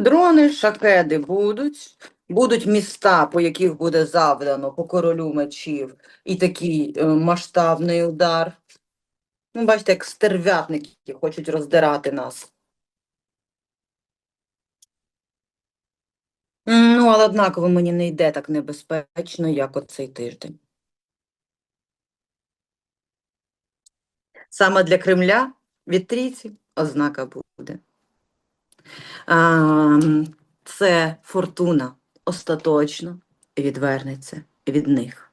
Дрони, шахеди будуть, будуть міста, по яких буде завдано по королю мечів, і такий е, масштабний удар. Ну, бачите, як стерв'ятники хочуть роздирати нас. Ну, але однаково мені не йде так небезпечно, як оцей тиждень. Саме для Кремля від трійці ознака буде. Це фортуна остаточно відвернеться від них.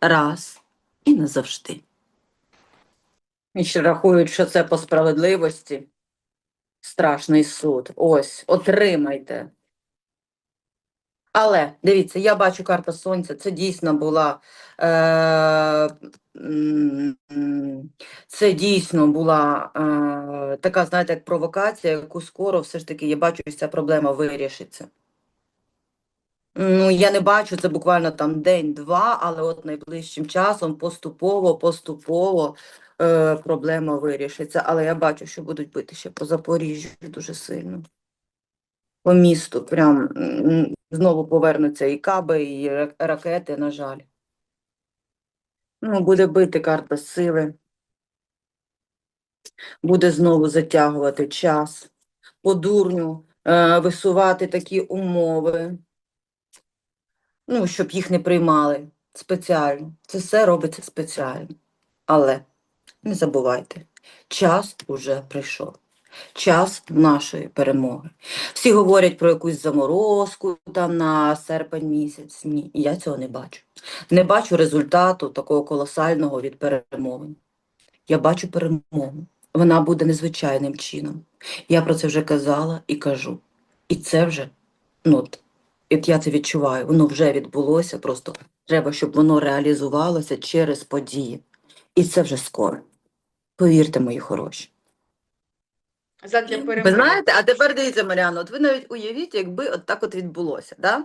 Раз і назавжди. І ще рахують, що це по справедливості. Страшний суд. Ось, отримайте. Але дивіться, я бачу карта сонця. Це дійсно була е, це дійсно була е, така, знаєте, як провокація, яку скоро все ж таки я бачу, ця проблема вирішиться. Ну, я не бачу це буквально там день-два, але от найближчим часом поступово, поступово е, проблема вирішиться. Але я бачу, що будуть бити ще по Запоріжжю дуже сильно. По місту прям знову повернуться і каби, і ракети, на жаль. Ну, буде бити карта сили. Буде знову затягувати час. По дурню е, висувати такі умови. Ну, щоб їх не приймали спеціально. Це все робиться спеціально. Але не забувайте, час уже прийшов. Час нашої перемоги. Всі говорять про якусь заморозку там на серпень місяць. Ні, я цього не бачу. Не бачу результату такого колосального від перемовин. Я бачу перемогу. Вона буде незвичайним чином. Я про це вже казала і кажу. І це вже, ну, от, я це відчуваю, воно вже відбулося, просто треба, щоб воно реалізувалося через події. І це вже скоро. Повірте, мої хороші. Задля Ви знаєте, а тепер дивіться, Маріано, от ви навіть уявіть, якби от так от відбулося, да?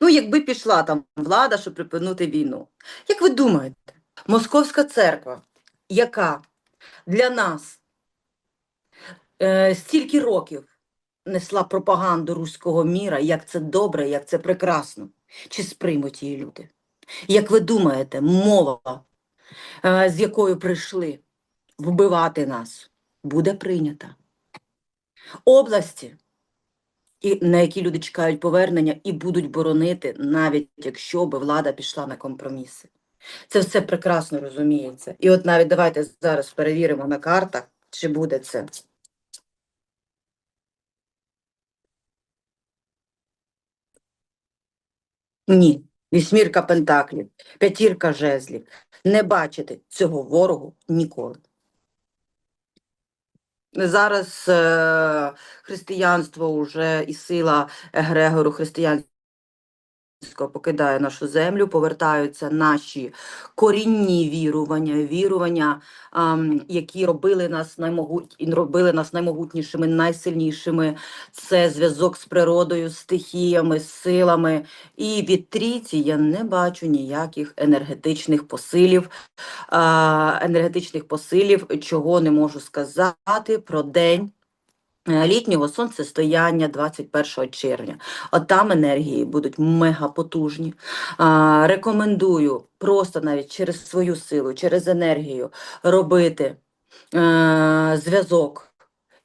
Ну, якби пішла там влада, щоб припинити війну. Як ви думаєте, Московська церква, яка для нас е, стільки років несла пропаганду руського міра, як це добре, як це прекрасно, чи сприймуть її люди? Як ви думаєте, мова, е, з якою прийшли вбивати нас, буде прийнята? Області, і, на які люди чекають повернення і будуть боронити, навіть якщо би влада пішла на компроміси. Це все прекрасно розуміється. І от навіть давайте зараз перевіримо на картах, чи буде це. Ні. Вісьмірка пентаклів, п'ятірка жезлів. Не бачити цього ворогу ніколи. Зараз е, християнство вже і сила Грегору християнського покидає нашу землю, повертаються наші корінні вірування, вірування, які робили нас наймогут... робили нас наймогутнішими, найсильнішими. Це зв'язок з природою, стихіями, силами. І від трійці я не бачу ніяких енергетичних посилів, енергетичних посилів, чого не можу сказати про день. Е, Літнього сонцестояння 21 червня. От там енергії будуть мега потужні. Рекомендую просто навіть через свою силу, через енергію робити е, зв'язок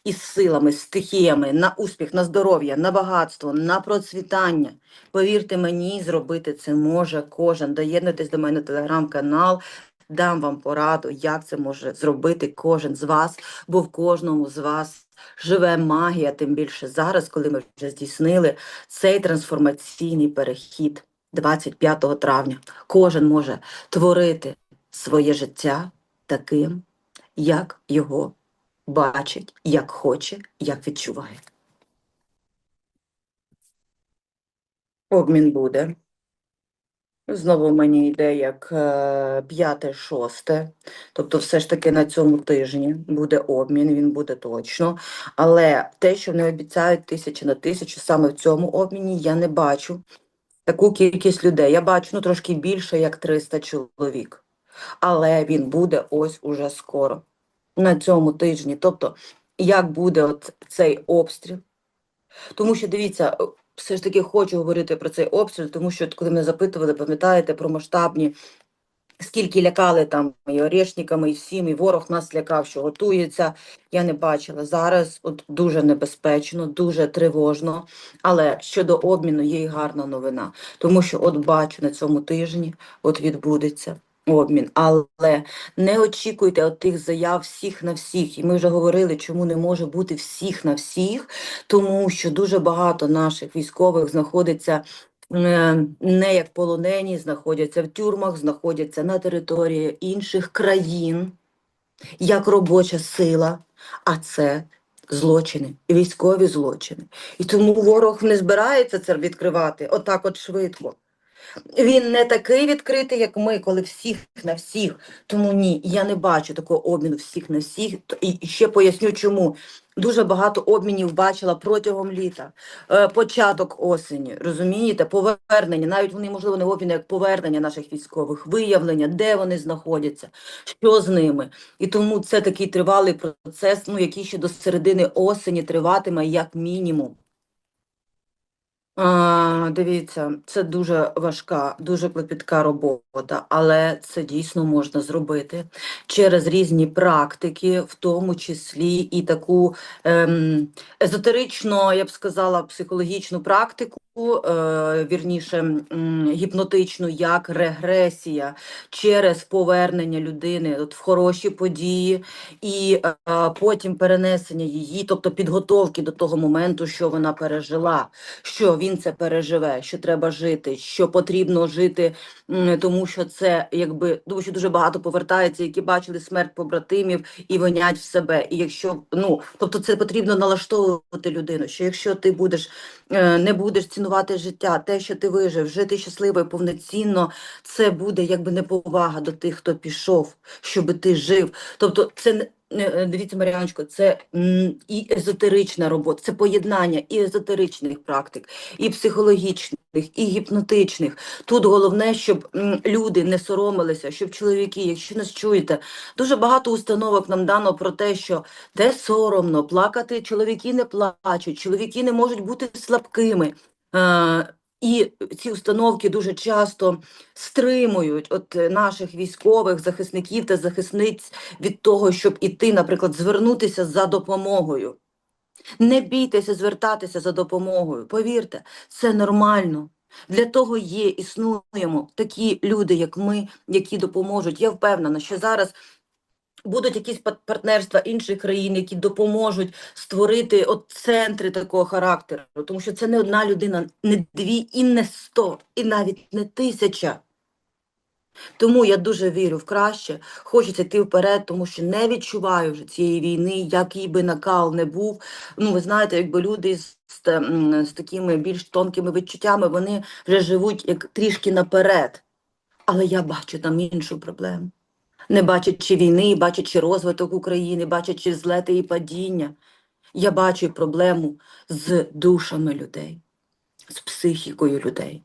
із силами, стихіями на успіх, на здоров'я, на багатство, на процвітання. Повірте мені, зробити це може кожен. Доєднуйтесь до мене в телеграм-канал. Дам вам пораду, як це може зробити кожен з вас, бо в кожному з вас живе магія, тим більше зараз, коли ми вже здійснили цей трансформаційний перехід 25 травня. Кожен може творити своє життя таким, як його бачить, як хоче, як відчуває. Обмін буде. Знову мені йде як е, п'яте-шосте, тобто все ж таки на цьому тижні буде обмін, він буде точно. Але те, що вони обіцяють тисячі на тисячу, саме в цьому обміні я не бачу таку кількість людей. Я бачу ну, трошки більше, як 300 чоловік. Але він буде ось уже скоро, на цьому тижні. Тобто, як буде от цей обстріл, Тому що дивіться, все ж таки хочу говорити про цей обстріл, тому що коли мене запитували, пам'ятаєте, про масштабні, скільки лякали там і орешниками, і всім, і ворог нас лякав, що готується. Я не бачила. Зараз от дуже небезпечно, дуже тривожно. Але щодо обміну є і гарна новина, тому що от бачу на цьому тижні от відбудеться. Обмін, але не очікуйте от тих заяв всіх на всіх. І ми вже говорили, чому не може бути всіх на всіх, тому що дуже багато наших військових знаходиться е, не як полонені, знаходяться в тюрмах, знаходяться на території інших країн, як робоча сила, а це злочини, військові злочини. І тому ворог не збирається це відкривати отак от швидко. Він не такий відкритий, як ми, коли всіх на всіх. Тому ні, я не бачу такого обміну всіх на всіх. І ще поясню, чому. Дуже багато обмінів бачила протягом літа, е, початок осені, розумієте, повернення, навіть вони, можливо, не обміни, як повернення наших військових, виявлення, де вони знаходяться, що з ними. І тому це такий тривалий процес, ну, який ще до середини осені триватиме як мінімум. Дивіться, це дуже важка, дуже клопітка робота, але це дійсно можна зробити через різні практики, в тому числі і таку ем, езотерично, я б сказала, психологічну практику, вірніше, м, гіпнотичну, як регресія через повернення людини от, в хороші події і е, потім перенесення її, тобто підготовки до того моменту, що вона пережила що він це переживе, що треба жити, що потрібно жити, тому що це якби тому що дуже багато повертається, які бачили смерть побратимів і вонять в себе. І якщо ну тобто це потрібно налаштовувати людину, що якщо ти будеш е, не будеш цінувати життя, те, що ти вижив, жити щасливо і повноцінно, це буде якби неповага до тих, хто пішов, щоб ти жив. Тобто, це не. е, Дивіться, Маріаночко, це і езотерична робота, це поєднання і езотеричних практик, і психологічних, і гіпнотичних. Тут головне, щоб люди не соромилися, щоб чоловіки, якщо нас чуєте, дуже багато установок нам дано про те, що де соромно, плакати чоловіки не плачуть, чоловіки не можуть бути слабкими. І ці установки дуже часто стримують от е, наших військових захисників та захисниць від того, щоб іти, наприклад, звернутися за допомогою. Не бійтеся звертатися за допомогою. Повірте, це нормально. Для того є, існуємо такі люди, як ми, які допоможуть. Я впевнена, що зараз будуть якісь партнерства інших країн, які допоможуть створити от центри такого характеру. Тому що це не одна людина, не дві і не сто, і навіть не тисяча. Тому я дуже вірю в краще, хочеться йти вперед, тому що не відчуваю вже цієї війни, який би накал не був. Ну, ви знаєте, якби люди з, з такими більш тонкими відчуттями, вони вже живуть як трішки наперед. Але я бачу там іншу проблему. Не бачачи війни, бачачи розвиток України, бачачи злети і падіння, я бачу проблему з душами людей, з психікою людей.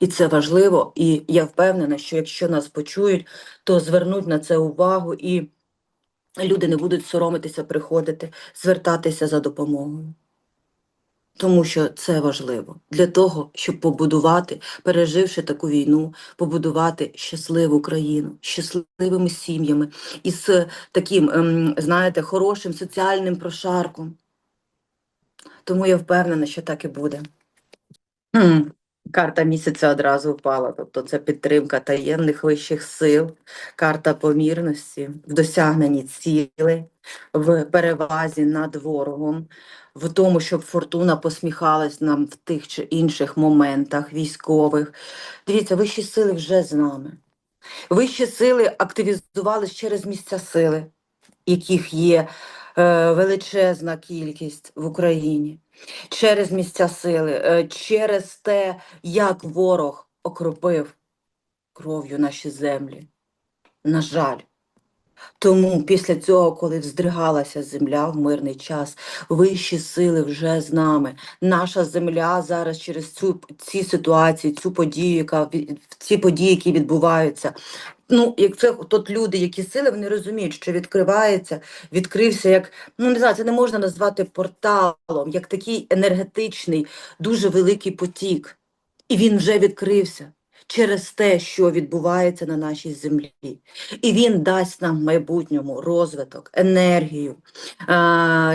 І це важливо, і я впевнена, що якщо нас почують, то звернуть на це увагу, і люди не будуть соромитися приходити, звертатися за допомогою. Тому що це важливо для того, щоб побудувати, переживши таку війну, побудувати щасливу країну, щасливими сім'ями і з таким, ем, знаєте, хорошим соціальним прошарком. Тому я впевнена, що так і буде. Карта місяця одразу впала, тобто це підтримка таємних вищих сил, карта помірності в досягненні цілей, в перевазі над ворогом, в тому, щоб фортуна посміхалась нам в тих чи інших моментах військових. Дивіться, вищі сили вже з нами. Вищі сили активізувались через місця сили, яких є е, величезна кількість в Україні через місця сили, е, через те, як ворог окропив кров'ю наші землі. На жаль. Тому після цього, коли вздригалася земля в мирний час, вищі сили вже з нами. Наша земля зараз через цю ці ситуації, цю подію, яка ці події, які відбуваються, Ну, як це тут люди, які сили, вони розуміють, що відкривається, відкрився як, ну не знаю, це не можна назвати порталом, як такий енергетичний, дуже великий потік. І він вже відкрився через те, що відбувається на нашій землі. І він дасть нам в майбутньому розвиток, енергію,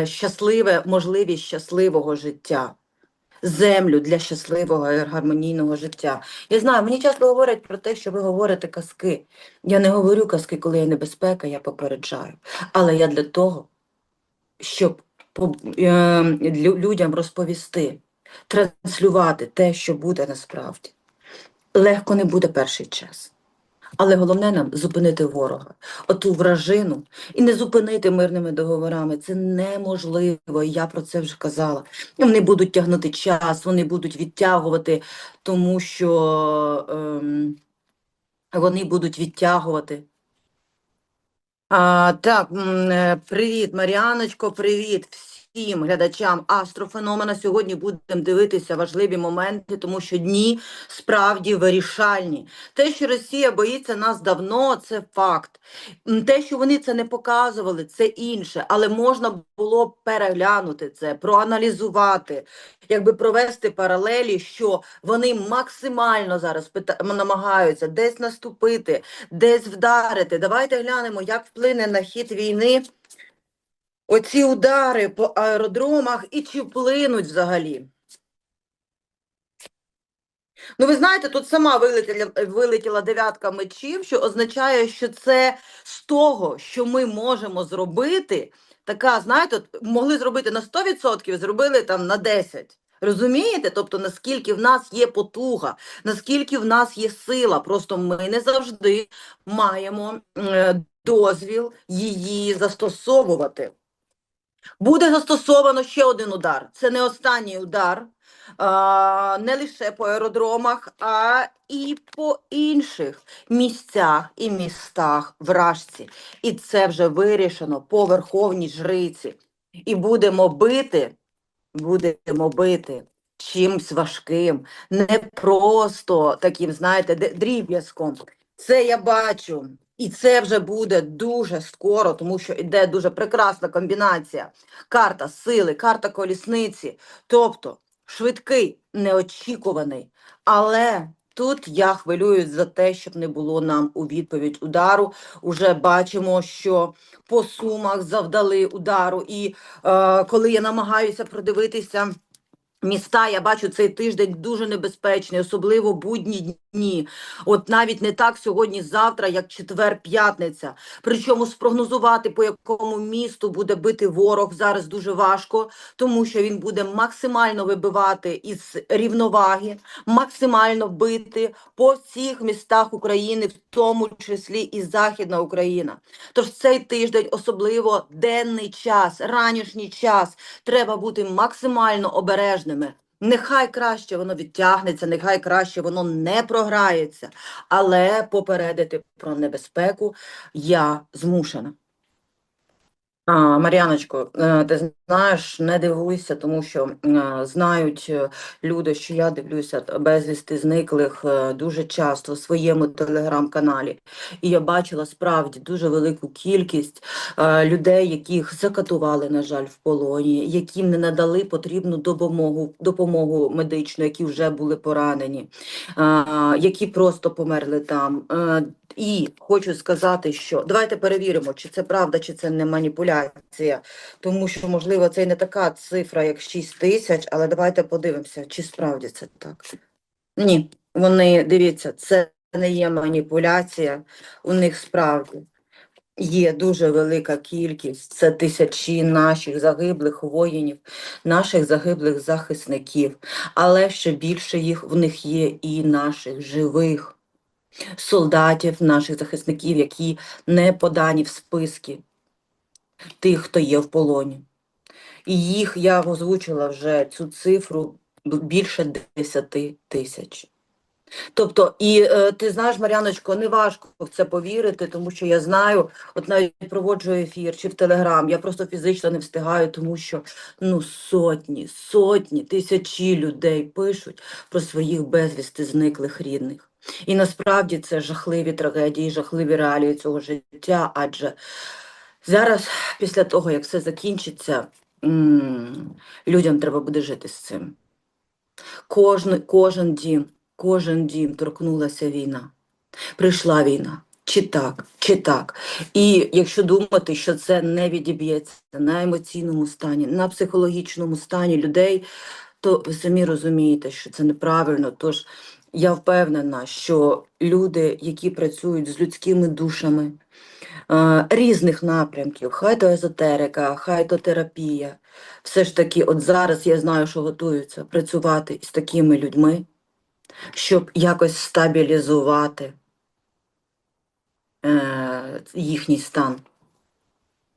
щасливе, можливість щасливого життя, землю для щасливого і гармонійного життя. Я знаю, мені часто говорять про те, що ви говорите казки. Я не говорю казки, коли є небезпека, я попереджаю. Але я для того, щоб е, лю- людям розповісти, транслювати те, що буде насправді. Легко не буде перший час. Але головне нам зупинити ворога, оту вражину, і не зупинити мирними договорами. Це неможливо. Я про це вже казала. Вони будуть тягнути час, вони будуть відтягувати, тому що ем, вони будуть відтягувати. А, так, е, привіт, Маріаночко, привіт всім глядачам Астрофеномена. Сьогодні будемо дивитися важливі моменти, тому що дні справді вирішальні. Те, що Росія боїться нас давно, це факт. Те, що вони це не показували, це інше. Але можна було переглянути це, проаналізувати, якби провести паралелі, що вони максимально зараз намагаються десь наступити, десь вдарити. Давайте глянемо, як вплине на хід війни оці удари по аеродромах і чи вплинуть взагалі. Ну, ви знаєте, тут сама вилетіла, вилетіла дев'ятка мечів, що означає, що це з того, що ми можемо зробити, така, знаєте, могли зробити на 100%, зробили там на 10%. Розумієте? Тобто, наскільки в нас є потуга, наскільки в нас є сила, просто ми не завжди маємо е, дозвіл її застосовувати. Буде застосовано ще один удар. Це не останній удар, а, не лише по аеродромах, а і по інших місцях і містах вражці. І це вже вирішено по верховній жриці. І будемо бити, будемо бити чимсь важким, не просто таким, знаєте, дріб'язком. Це я бачу. І це вже буде дуже скоро, тому що іде дуже прекрасна комбінація карта сили, карта колісниці, тобто швидкий, неочікуваний. Але тут я хвилююсь за те, щоб не було нам у відповідь удару. Уже бачимо, що по сумах завдали удару. І е, коли я намагаюся продивитися. Міста, я бачу цей тиждень дуже небезпечний, особливо будні дні. От навіть не так сьогодні, завтра, як четвер, п'ятниця. Причому спрогнозувати, по якому місту буде бити ворог, зараз дуже важко, тому що він буде максимально вибивати із рівноваги, максимально бити по всіх містах України, в тому числі і Західна Україна. Тож цей тиждень, особливо денний час, ранішній час, треба бути максимально обережними. Нехай краще воно відтягнеться, нехай краще воно не програється, але попередити про небезпеку я змушена. А, Мар'яночко, е, ти знаєш, не дивуйся, тому що е, знають е, люди, що я дивлюся безвісти зниклих дуже часто в своєму телеграм-каналі. І я бачила справді дуже велику кількість людей, яких закатували, на жаль, в полоні, яким не надали потрібну допомогу, допомогу медичну, які вже були поранені, які просто померли там. І хочу сказати, що давайте перевіримо, чи це правда, чи це не маніпуляція, тому що, можливо, це і не така цифра, як 6 тисяч, але давайте подивимося, чи справді це так. Ні, вони, дивіться, це не є маніпуляція, у них справді є дуже велика кількість, це тисячі наших загиблих воїнів, наших загиблих захисників, але ще більше їх в них є і наших живих солдатів, наших захисників, які не подані в списки тих, хто є в полоні. І їх я озвучила вже цю цифру більше 10 тисяч. Тобто, і е, ти знаєш, Мар'яночко, не важко в це повірити, тому що я знаю, от навіть проводжу ефір чи в Телеграм, я просто фізично не встигаю, тому що ну сотні, сотні, тисячі людей пишуть про своїх безвісти зниклих рідних. І насправді це жахливі трагедії, жахливі реалії цього життя. Адже зараз, після того, як все закінчиться, людям треба буде жити з цим. Кожен, кожен дім, кожен дім торкнулася війна. Прийшла війна. Чи так, чи так. І якщо думати, що це не відіб'ється на емоційному стані, на психологічному стані людей, то ви самі розумієте, що це неправильно. Тож я впевнена, що люди, які працюють з людськими душами е, різних напрямків, хай то езотерика, хай то терапія, все ж таки, от зараз я знаю, що готуються працювати з такими людьми, щоб якось стабілізувати е, їхній стан.